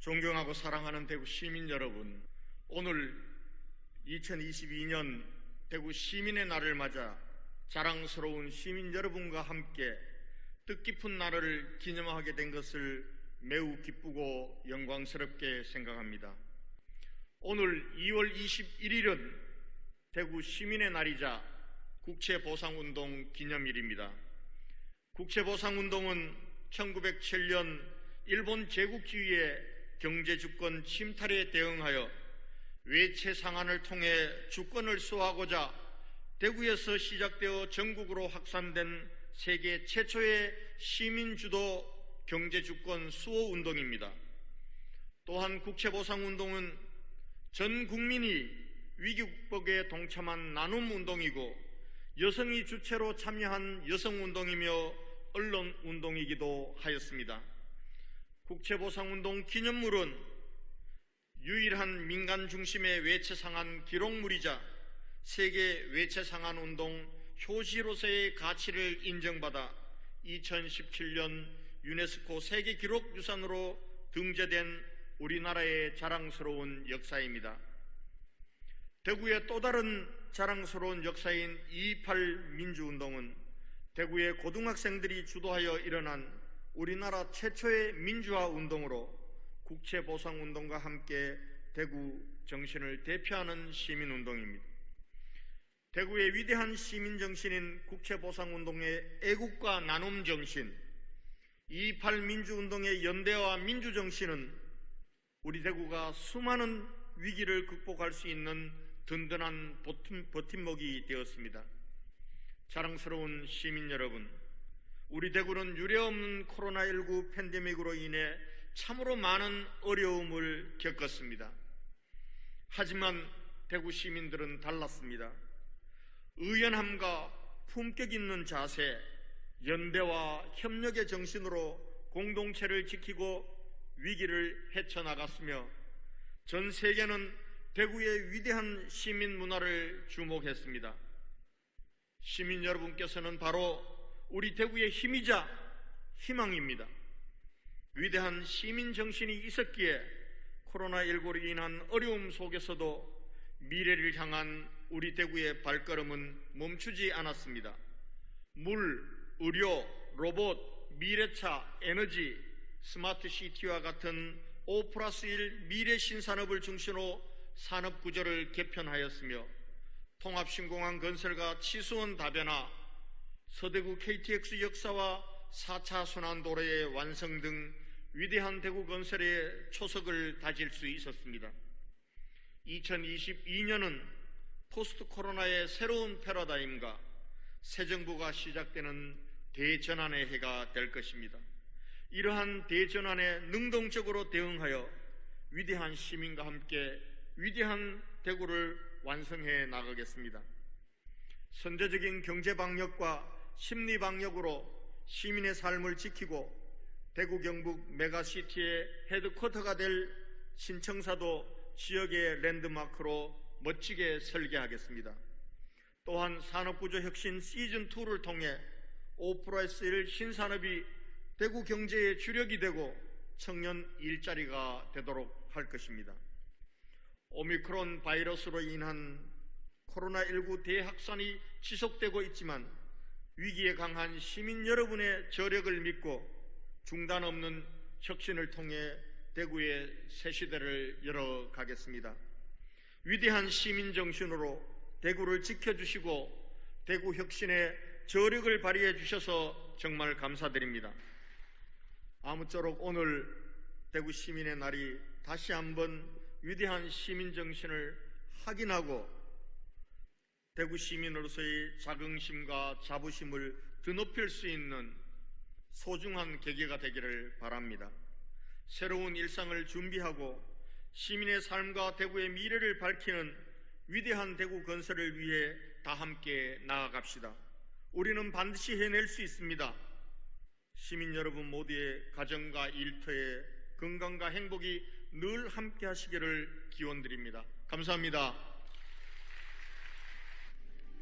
존경하고 사랑하는 대구 시민 여러분, 오늘 2022년 대구 시민의 날을 맞아 자랑스러운 시민 여러분과 함께 뜻깊은 날을 기념하게 된 것을 매우 기쁘고 영광스럽게 생각합니다. 오늘 2월 21일은 대구 시민의 날이자 국채보상운동 기념일입니다. 국채보상운동은 1907년 일본 제국주의의 경제 주권 침탈에 대응하여 외채 상한을 통해 주권을 수호하고자 대구에서 시작되어 전국으로 확산된 세계 최초의 시민 주도 경제 주권 수호 운동입니다. 또한 국채 보상 운동은 전 국민이 위기 극복에 동참한 나눔 운동이고 여성이 주체로 참여한 여성 운동이며 언론 운동이기도 하였습니다. 국채보상운동 기념물은 유일한 민간 중심의 외채상한 기록물이자 세계 외채상한 운동 효시로서의 가치를 인정받아 2017년 유네스코 세계 기록 유산으로 등재된 우리나라의 자랑스러운 역사입니다. 대구의 또 다른 자랑스러운 역사인 2.28 민주운동은 대구의 고등학생들이 주도하여 일어난 우리나라 최초의 민주화 운동으로 국채 보상 운동과 함께 대구 정신을 대표하는 시민 운동입니다. 대구의 위대한 시민 정신인 국채 보상 운동의 애국과 나눔 정신, 2.28 민주 운동의 연대와 민주 정신은 우리 대구가 수많은 위기를 극복할 수 있는 든든한 버팀목이 되었습니다. 자랑스러운 시민 여러분, 우리 대구는 유례없는 코로나19 팬데믹으로 인해 참으로 많은 어려움을 겪었습니다. 하지만 대구 시민들은 달랐습니다. 의연함과 품격 있는 자세, 연대와 협력의 정신으로 공동체를 지키고 위기를 헤쳐나갔으며 전 세계는 대구의 위대한 시민 문화를 주목했습니다. 시민 여러분께서는 바로 우리 대구의 힘이자 희망입니다. 위대한 시민 정신이 있었기에 코로나19로 인한 어려움 속에서도 미래를 향한 우리 대구의 발걸음은 멈추지 않았습니다. 물, 의료, 로봇, 미래차, 에너지, 스마트 시티와 같은 5 플러스 1 미래 신산업을 중심으로 산업 구조를 개편하였으며 통합신공항 건설과 치수원 다변화, 서대구 KTX 역사와 4차 순환도로의 완성 등 위대한 대구 건설의 초석을 다질 수 있었습니다. 2022년은 포스트 코로나의 새로운 패러다임과 새 정부가 시작되는 대전환의 해가 될 것입니다. 이러한 대전환에 능동적으로 대응하여 위대한 시민과 함께 위대한 대구를 완성해 나가겠습니다. 선제적인 경제 방역과 심리 방역으로 시민의 삶을 지키고 대구 경북 메가시티의 헤드쿼터가 될 신청사도 지역의 랜드마크로 멋지게 설계하겠습니다. 또한 산업구조 혁신 시즌2를 통해 5플러스1 신산업이 대구 경제의 주력이 되고 청년 일자리가 되도록 할 것입니다. 오미크론 바이러스로 인한 코로나19 대확산이 지속되고 있지만 위기에 강한 시민 여러분의 저력을 믿고 중단 없는 혁신을 통해 대구의 새 시대를 열어가겠습니다. 위대한 시민 정신으로 대구를 지켜주시고 대구 혁신의 저력을 발휘해 주셔서 정말 감사드립니다. 아무쪼록 오늘 대구 시민의 날이 다시 한번 위대한 시민 정신을 확인하고 대구 시민으로서의 자긍심과 자부심을 드높일 수 있는 소중한 계기가 되기를 바랍니다. 새로운 일상을 준비하고 시민의 삶과 대구의 미래를 밝히는 위대한 대구 건설을 위해 다 함께 나아갑시다. 우리는 반드시 해낼 수 있습니다. 시민 여러분 모두의 가정과 일터에 건강과 행복이 늘 함께 하시기를 기원드립니다. 감사합니다.